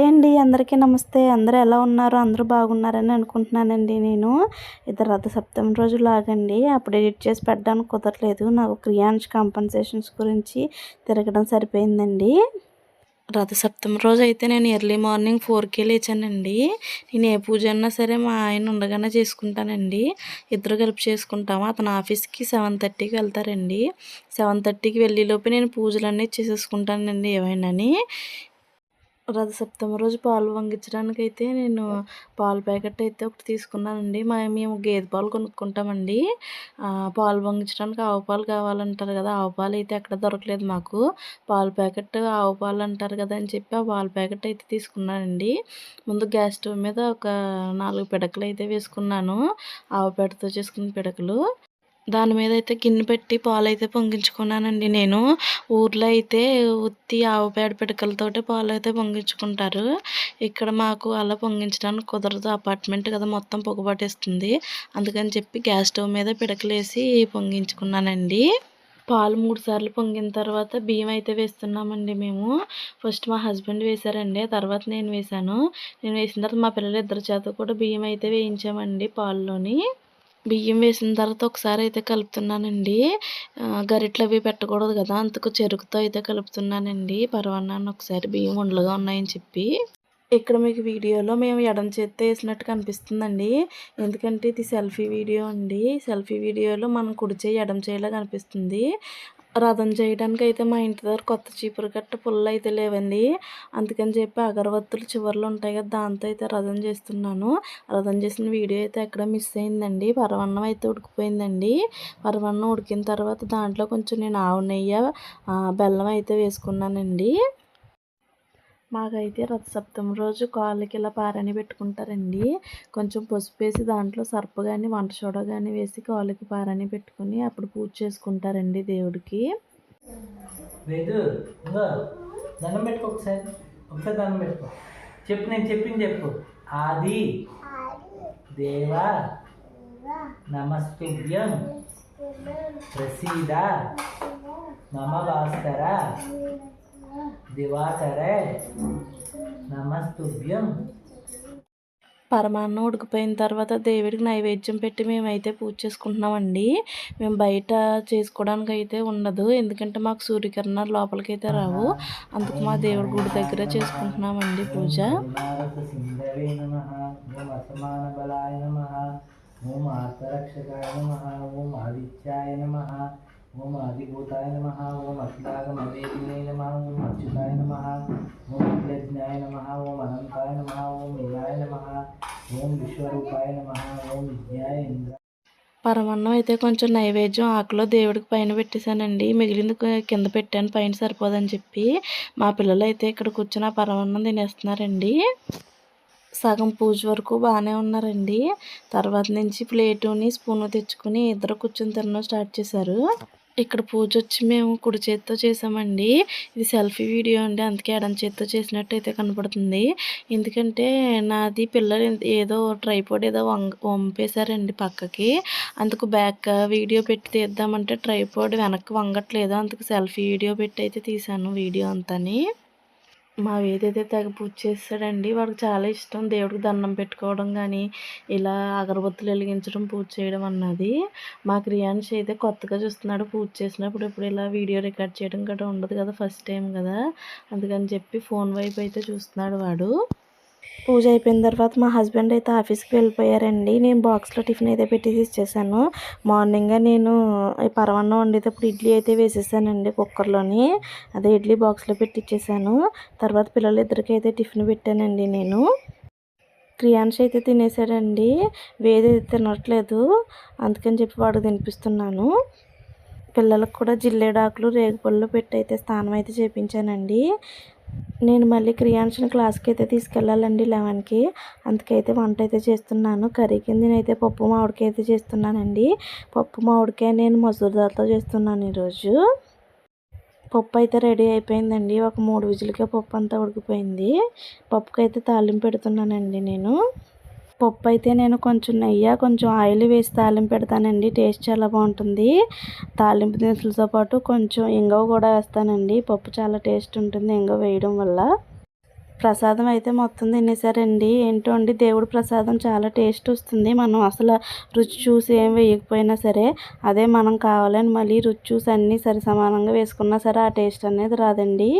Hi అండి అందరికీ నమస్తే. అందరూ ఎలా ఉన్నారు? అందరూ బాగున్నారని అనుకుంటున్నానండి నేను. ఇది రథసప్తమి రోజు లాగండి. అప్పుడు ఎడిట్ చేసి పెట్టడానికి కుదరలేదు. నాకు క్రియాన్స్ కాంపన్సేషన్స్ గురించి తిరగడం సరిపోయిందండి. రథ సప్తమి రోజు అయితే నేను ఎర్లీ మార్నింగ్ ఫోర్కే లేచానండి. నేను ఏ పూజ అన్నా సరే మా ఆయన ఉండగానే చేసుకుంటానండి. ఇద్దరు కలిపి చేసుకుంటాము. అతను ఆఫీస్కి సెవెన్ థర్టీకి వెళ్తారండి. సెవెన్ థర్టీకి వెళ్ళేలోపు నేను పూజలన్నీ చేసేసుకుంటానండి ఏమైనాని రథసప్తమి రోజు పాలు పొంగించడానికి అయితే నేను పాల ప్యాకెట్ అయితే ఒకటి తీసుకున్నానండి. మా మేము గేదె పాలు కొనుక్కుంటామండి. పాలు పొంగించడానికి ఆవు పాలు కావాలంటారు కదా ఆవు పాలు అయితే ఎక్కడ దొరకలేదు మాకు. పాల ప్యాకెట్ ఆవు పాలు అంటారు కదా అని చెప్పి ఆ పాల ప్యాకెట్ అయితే తీసుకున్నానండి. ముందు గ్యాస్ స్టవ్ మీద ఒక నాలుగు పిడకలు అయితే వేసుకున్నాను. ఆవు పేడతో చేసుకున్న పిడకలు. దాని మీద అయితే గిన్నె పెట్టి పాలు అయితే పొంగించుకున్నానండి నేను. ఊర్లో అయితే ఉత్తి ఆవు పేడ పిడకలతోటి పాలు అయితే పొంగించుకుంటారు. ఇక్కడ మాకు అలా పొంగించడానికి కుదరదు. అపార్ట్మెంట్ కదా మొత్తం పొగబట్టేస్తుంది. అందుకని చెప్పి గ్యాస్ స్టవ్ మీద పిడకలేసి పొంగించుకున్నానండి. పాలు మూడు సార్లు పొంగిన తర్వాత బియ్యం అయితే వేస్తున్నామండి మేము. ఫస్ట్ మా హస్బెండ్ వేశారండి తర్వాత నేను వేశాను. నేను వేసిన తర్వాత మా పిల్లలు ఇద్దరు చేత కూడా బియ్యం అయితే వేయించామండి పాల్లోని. బియ్యం వేసిన తర్వాత ఒకసారి అయితే కలుపుతున్నానండి. గరిట్లు అవి పెట్టకూడదు కదా అందుకు చెరుకుతో అయితే కలుపుతున్నానండి. పర్వాన్నాను ఒకసారి బియ్యం ఉండలుగా ఉన్నాయని చెప్పి. ఇక్కడ మీకు వీడియోలో మేము ఎడం చేత్తో వేసినట్టు కనిపిస్తుందండి. ఎందుకంటే ఇది సెల్ఫీ వీడియో అండి. సెల్ఫీ వీడియోలో మనం కుడి చేయి ఎడం చేయిలా కనిపిస్తుంది. రథం చేయడానికి అయితే మా ఇంటి దగ్గర కొత్త చీపురు కట్ట పుల్ల అయితే లేవండి. అందుకని చెప్పి అగరవత్తులు చివర్లు ఉంటాయి కదా దాంతో అయితే రథం చేస్తున్నాను. రథం చేసిన వీడియో అయితే ఎక్కడ మిస్ అయిందండి? పరవన్నం అయితే ఉడికిపోయిందండి. పరవన్నం ఉడికిన తర్వాత దాంట్లో కొంచెం నేను ఆవు నెయ్యి బెల్లం అయితే వేసుకున్నానండి. మాకైతే రథసప్తమి రోజు కాళ్ళకి ఇలా పారని పెట్టుకుంటారండి. కొంచెం పసుపు వేసి దాంట్లో సర్ప కానీ వంట చూడ కానీ వేసి కాళ్ళకి పారని పెట్టుకుని అప్పుడు పూజ చేసుకుంటారండి దేవుడికి. దండం పెట్టుకో ఒకసారి. ఒకసారి దండం పెట్టుకో. చెప్పు నేను చెప్పింది చెప్పు. ఆది. దేవా. నమస్తుభ్యం ప్రసీద. మమ భాస్కర దివాకరే నమస్తుభ్యం. పరమాన్నం ఉడికిపోయిన తర్వాత దేవుడికి నైవేద్యం పెట్టి మేమైతే పూజ చేసుకుంటున్నామండి. మేము బయట చేసుకోవడానికి అయితే ఉండదు. ఎందుకంటే మాకు సూర్యకిరణాలు లోపలికి అయితే రావు అందుకు మా దేవుడి గుడి దగ్గర చేసుకుంటున్నామండి పూజ. ఓం ఆత్మరక్షకాయ నమ. ఓం ఆదిత్యాయ నమ. ఓం ఆదిభూతాయ నమ ఓం అఖిలాగమవేదినే నమ ఓం అచ్యుతాయ నమ ఓం అఖిలజ్ఞాయ నమ ఓం అనంతాయ నమ ఓం విజయాయ నమ ఓం విశ్వరూపాయ నమ ఓం విద్యాయ ఇంద్ర పరమన్నం అయితే కొంచెం నైవేద్యం ఆకులో దేవుడికి పైన పెట్టేశానండి. మిగిలింది కింద పెట్టాను పైన సరిపోదని చెప్పి. మా పిల్లలు అయితే ఇక్కడ కూర్చొని ఆ పరమన్నం తినేస్తున్నారండి. సగం పూజ వరకు బాగానే ఉన్నారండి. తర్వాత నుంచి ప్లేటుని స్పూన్ తెచ్చుకుని ఇద్దరు కూర్చొని తినడం స్టార్ట్ చేశారు. ఇక్కడ పూజ వచ్చి మేము కుడి చేతితో చేసామండి. ఇది సెల్ఫీ వీడియో అండి. అందుకే ఎడం చేతితో చేసినట్టు అయితే కనపడుతుంది. ఎందుకంటే నాది పిల్లలు ఏదో ట్రైపోడ్ ఏదో వంపేశారండి పక్కకి. అందుకు బ్యాక్ వీడియో పెట్టి తీద్దామంటే ట్రైపోడ్ వెనక్కి వంగట్లేదు. అందుకు సెల్ఫీ వీడియో పెట్టి అయితే తీసాను వీడియో అంతని. మా వేదైతే తెగ పూజ చేస్తాడండి వాడికి చాలా ఇష్టం. దేవుడికి దండం పెట్టుకోవడం కానీ ఇలా అగరబత్తులు వెలిగించడం పూజ చేయడం అన్నది. మా క్రియాన్స్ అయితే కొత్తగా చూస్తున్నాడు పూజ చేసినప్పుడు. ఇప్పుడు ఇలా వీడియో రికార్డ్ చేయడం కూడా ఉండదు కదా ఫస్ట్ టైం కదా. అందుకని చెప్పి ఫోన్ వైపు అయితే చూస్తున్నాడు వాడు. పూజ అయిపోయిన తర్వాత మా హస్బెండ్ అయితే ఆఫీస్కి వెళ్ళిపోయారండి. నేను బాక్స్లో టిఫిన్ అయితే పెట్టేసి ఇచ్చేసాను మార్నింగ్ నేను పరవన్నం వండేటప్పుడు ఇడ్లీ అయితే వేసేసానండి కుక్కర్లోని. అదే ఇడ్లీ బాక్స్లో పెట్టి ఇచ్చేసాను తర్వాత పిల్లలిద్దరికి అయితే టిఫిన్ పెట్టానండి నేను. క్రియాన్స్ అయితే తినేసాడండి. వేది తినట్లేదు. అందుకని చెప్పి వాడు తినిపిస్తున్నాను. పిల్లలకు కూడా జిల్లేడాకులు రేగుపళ్ళు పెట్టి అయితే స్నానం అయితే చేపించానండి. నేను మళ్ళీ క్రియాన్షన్ క్లాస్కి అయితే తీసుకెళ్ళాలండి లెవెన్కి. అందుకైతే వంట అయితే చేస్తున్నాను. కర్రీ కింద నేనైతే పప్పు మామిడికాయ అయితే చేస్తున్నానండి. పప్పు మామిడికాయ నేను మసూర్ దాల్తో చేస్తున్నాను ఈరోజు. పప్పు అయితే రెడీ అయిపోయిందండి. ఒక మూడు విజులకే పప్పు అంతా ఉడికిపోయింది. పప్పుకైతే తాలింపు పెడుతున్నానండి నేను. పప్పు అయితే నేను కొంచెం నెయ్యి కొంచెం ఆయిల్ వేసి తాలింపు పెడతానండి. టేస్ట్ చాలా బాగుంటుంది. తాలింపు దినుసులతో పాటు కొంచెం ఇంగవ కూడా వేస్తానండి. పప్పు చాలా టేస్ట్ ఉంటుంది ఇంగవ వేయడం వల్ల. ప్రసాదం అయితే మొత్తం తినేసారండి. ఏంటో అండి దేవుడి ప్రసాదం చాలా టేస్ట్ వస్తుంది. మనం అసలు రుచి చూసి ఏం వేయకపోయినా సరే అదే మనం కావాలని మళ్ళీ రుచి చూసి అన్నీ సరి సమానంగా వేసుకున్నా సరే ఆ టేస్ట్ అనేది రాదండి.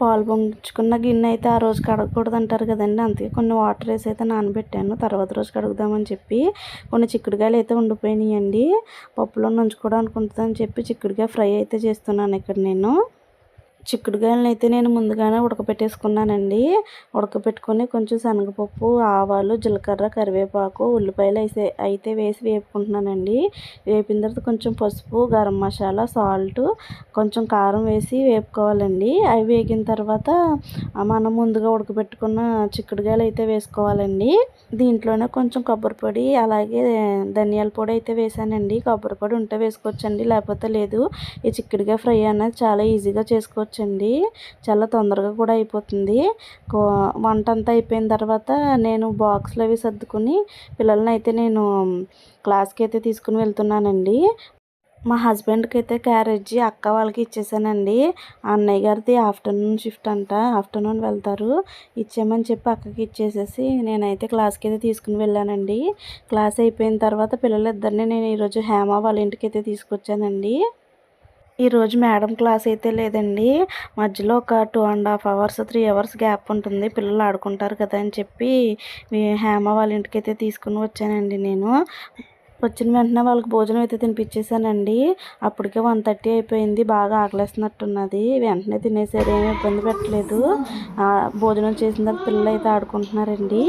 పాలు పొంగించుకున్న గిన్నె అయితే ఆ రోజు కడగకూడదు అంటారు కదండి. అందుకే కొన్ని వాటర్ వేసి అయితే నానబెట్టాను. తర్వాత రోజు కడుగుదామని చెప్పి కొన్ని చిక్కుడుకాయలు అయితే ఉండిపోయినాయండి. పప్పులో నంచుకోవడానికి ఉంటుందని చెప్పి చిక్కుడుకాయ ఫ్రై అయితే చేస్తున్నాను ఇక్కడ నేను. చిక్కుడుగాయలను అయితే నేను ముందుగానే ఉడకపెట్టేసుకున్నానండి. ఉడకపెట్టుకొని కొంచెం శనగపప్పు ఆవాలు జీలకర్ర కరివేపాకు ఉల్లిపాయలు అయితే అయితే వేసి వేపుకుంటున్నానండి. వేపిన తర్వాత కొంచెం పసుపు గరం మసాలా సాల్ట్ కొంచెం కారం వేసి వేపుకోవాలండి. అవి వేగిన తర్వాత మనం ముందుగా ఉడకపెట్టుకున్న చిక్కుడుగాయలు అయితే వేసుకోవాలండి. దీంట్లోనే కొంచెం కొబ్బరి పొడి అలాగే ధనియాల పొడి అయితే వేసానండి. కొబ్బరి పొడి ఉంటే వేసుకోవచ్చండి లేకపోతే లేదు. ఈ చిక్కుడుగా ఫ్రై అనేది చాలా ఈజీగా చేసుకోవచ్చు. చేసుకోవచ్చండి చాలా తొందరగా కూడా అయిపోతుంది. కో- వంట అంతా అయిపోయిన తర్వాత నేను బాక్స్లు అవి సర్దుకుని పిల్లల్ని అయితే నేను క్లాస్కి అయితే తీసుకుని వెళ్తున్నానండి. మా హస్బెండ్కి అయితే క్యారేజీ అక్క వాళ్ళకి ఇచ్చేసానండి. అన్నయ్య గారిది ఆఫ్టర్నూన్ షిఫ్ట్ అంట. ఆఫ్టర్నూన్ వెళ్తారు. ఇచ్చేయమని చెప్పి అక్కకి ఇచ్చేసేసి నేనైతే క్లాస్కి అయితే తీసుకుని వెళ్ళానండి. క్లాస్ అయిపోయిన తర్వాత పిల్లలిద్దరిని నేను ఈరోజు హేమ వాళ్ళ ఇంటికి అయితే తీసుకొచ్చానండి. ఈరోజు మేడం క్లాస్ అయితే లేదండి. మధ్యలో ఒక two and half hours three hours gap ఉంటుంది. పిల్లలు ఆడుకుంటారు కదా అని చెప్పి హేమ వాళ్ళ ఇంటికైతే తీసుకుని వచ్చానండి నేను. వచ్చిన వెంటనే వాళ్ళకి భోజనం అయితే తినిపించేసానండి అప్పటికే వన్ థర్టీ అయిపోయింది. బాగా ఆకలేస్తున్నట్టున్నది. వెంటనే తినేసారు. ఏమి ఇబ్బంది పెట్టలేదు. భోజనం చేసిన తర్వాత పిల్లలు అయితే ఆడుకుంటున్నారండి.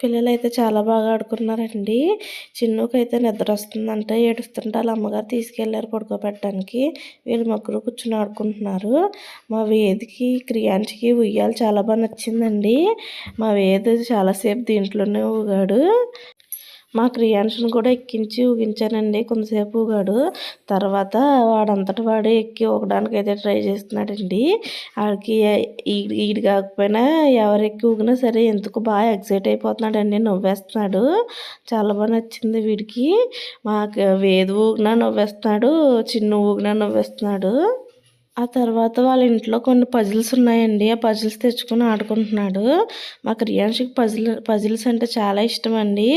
పిల్లలు అయితే చాలా బాగా ఆడుకున్నారండి. చిన్నుకి అయితే నిద్ర వస్తుందంటే ఏడుస్తుంటే వాళ్ళ అమ్మగారు తీసుకెళ్ళారు పడుకోబెట్టడానికి. వీళ్ళు ముగ్గురు కూర్చుని ఆడుకుంటున్నారు. మా వేదికి క్రియాంశకి ఉయ్యాలు చాలా బాగా నచ్చిందండి. మా వేద చాలాసేపు దీంట్లోనే ఊగాడు. మా క్రియాన్స్ని కూడా ఎక్కించి ఊగించానండి కొంతసేపు ఊగాడు. తర్వాత వాడంతట వాడే ఎక్కి ఊగడానికైతే ట్రై చేస్తున్నాడండి. ఆడికి ఈ- ఈడు కాకపోయినా ఎవరు ఎక్కి ఊగినా సరే ఎందుకు బాగా ఎక్సైట్ అయిపోతున్నాడండి నవ్వేస్తున్నాడు. చాలా బాగా నచ్చింది వీడికి. మాకు వేదు ఊగినా నవ్వేస్తున్నాడు చిన్న ఊగినా నవ్వేస్తున్నాడు. ఆ తర్వాత వాళ్ళ ఇంట్లో కొన్ని పజిల్స్ ఉన్నాయండి. ఆ పజిల్స్ తెచ్చుకొని ఆడుకుంటున్నాడు. మా క్రియాన్షికి పజిల్ పజిల్స్ అంటే చాలా ఇష్టం అండి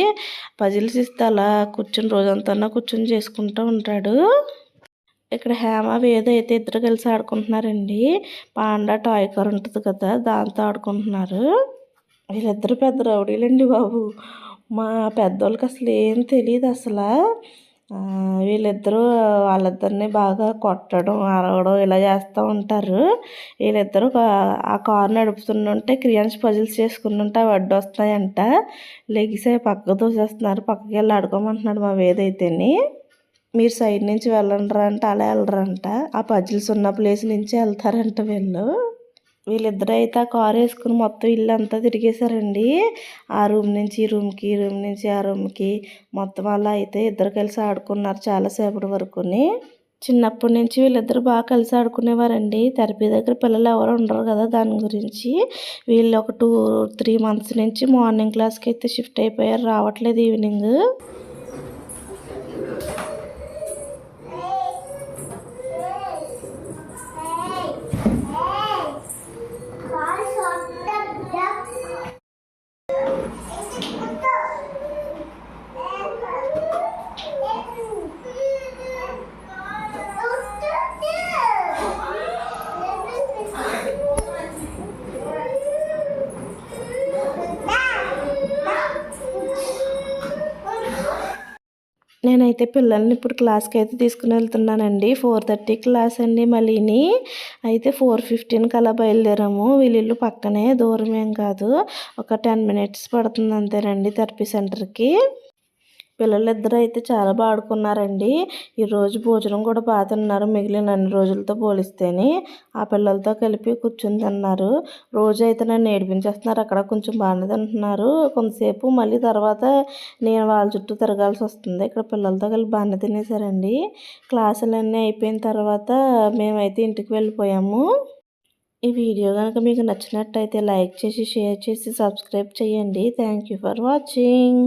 పజిల్స్ ఇస్తే అలా కూర్చొని రోజంతా కూర్చొని చేసుకుంటూ ఉంటాడు. ఇక్కడ హేమ వేద అయితే ఇద్దరు కలిసి ఆడుకుంటున్నారండి. పాండా టాయ్ కార్ ఉంటుంది కదా దాంతో ఆడుకుంటున్నారు. వీళ్ళిద్దరు పెద్ద రౌడీలండి బాబు. మా పెద్దోళ్ళకి అసలు ఏం తెలియదు అసలు వీళ్ళిద్దరూ వాళ్ళిద్దరిని బాగా కొట్టడం అరవడం ఇలా చేస్తూ ఉంటారు. వీళ్ళిద్దరూ ఆ కారు నడుపుతుంటే క్రియాన్స్ పజిల్స్ చేసుకుంటుంటే అవి అడ్డు వస్తాయంట లెగిసే పక్కకు తోసేస్తున్నారు. పక్కకి వెళ్ళి ఆడుకోమంటున్నాడు మా వేదైతేని. మీరు సైడ్ నుంచి వెళ్ళండి అంటే అలా వెళ్ళరంట. ఆ పజిల్స్ ఉన్న ప్లేస్ నుంచి వెళ్తారంట వీళ్ళు. వీళ్ళిద్దరూ అయితే ఆ కారు వేసుకుని మొత్తం ఇల్లు అంతా తిరిగేశారండి. ఆ రూమ్ నుంచి ఈ రూమ్కి ఈ రూమ్ నుంచి ఆ రూమ్కి మొత్తం అలా అయితే ఇద్దరు కలిసి ఆడుకున్నారు చాలాసేపటి వరకుని. చిన్నప్పటి నుంచి వీళ్ళిద్దరు బాగా కలిసి ఆడుకునేవారండి. థెరపీ దగ్గర పిల్లలు ఎవరు ఉండరు కదా దాని గురించి. వీళ్ళు ఒక టూ త్రీ మంత్స్ నుంచి మార్నింగ్ క్లాస్కి అయితే షిఫ్ట్ అయిపోయారు. రావట్లేదు ఈవినింగ్. అయితే పిల్లల్ని ఇప్పుడు క్లాస్కి అయితే తీసుకుని వెళ్తున్నానండి. ఫోర్ థర్టీ క్లాస్ అండి మళ్ళీని అయితే ఫోర్ ఫిఫ్టీన్కి అలా బయలుదేరాము. వీళ్ళు పక్కనే దూరం ఏం కాదు. ఒక టెన్ మినిట్స్ పడుతుంది అంతేనండి థెరపీ సెంటర్కి. పిల్లలిద్దరూ అయితే చాలా బాగా ఆడుకున్నారండి ఈరోజు భోజనం కూడా బాగా తిన్నారు. మిగిలిన అన్ని రోజులతో పోలిస్తేనే ఆ పిల్లలతో కలిపి కూర్చుని తిన్నారు. రోజు అయితే నన్ను ఏడిపించేస్తున్నారు. అక్కడ కొంచెం బాగానే తింటున్నారు. కొంతసేపు మళ్ళీ తర్వాత నేను వాళ్ళ చుట్టూ తిరగాల్సి వస్తుంది. ఇక్కడ పిల్లలతో కలిపి బాగానే తినేసారండి క్లాసులన్నీ అయిపోయిన తర్వాత మేమైతే ఇంటికి వెళ్ళిపోయాము. ఈ వీడియో కనుక మీకు నచ్చినట్టయితే లైక్ చేసి షేర్ చేసి సబ్స్క్రైబ్ చేయండి. Thank you for watching.